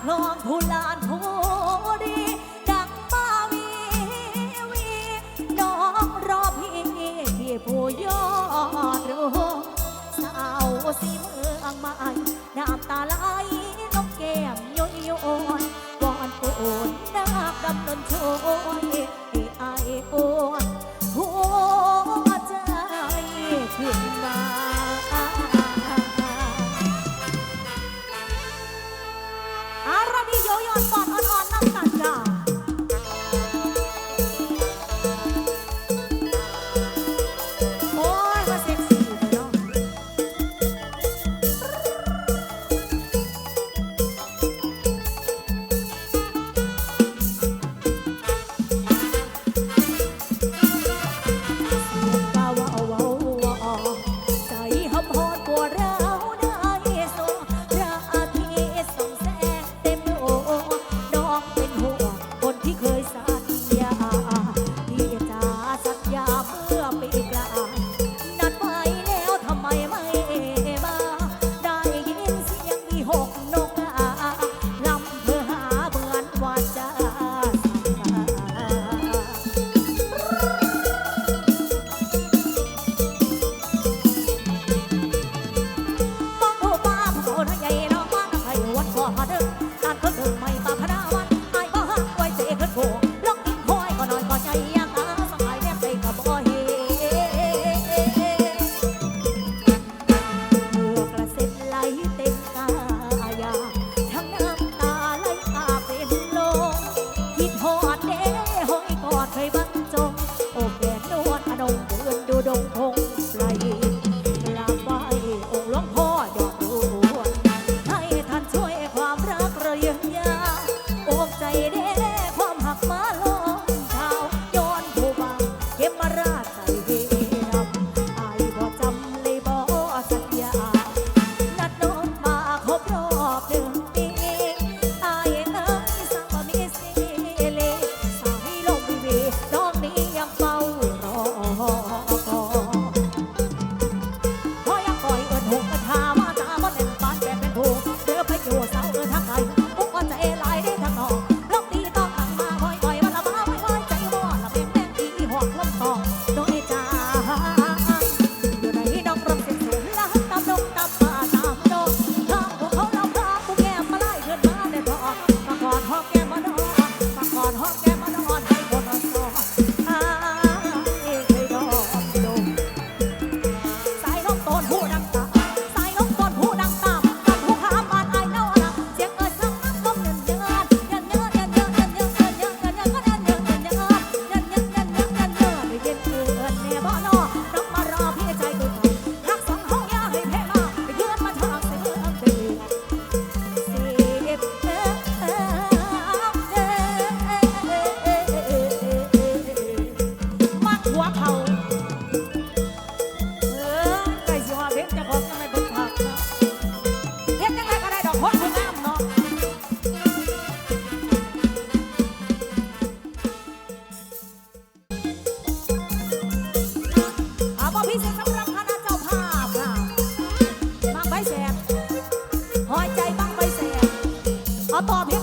คลองผู้ลานผู้ดี ดังบาวีวีน้องรอพี่ที่ผู้ยอดรู้สาวสีเมืองใหม่น้ำ คนบ่อบ่พิเศษสำหรับคณะเจ้าภาพค่ะบางใบแสบหอยใจบางใบแสบเอาตอบพีย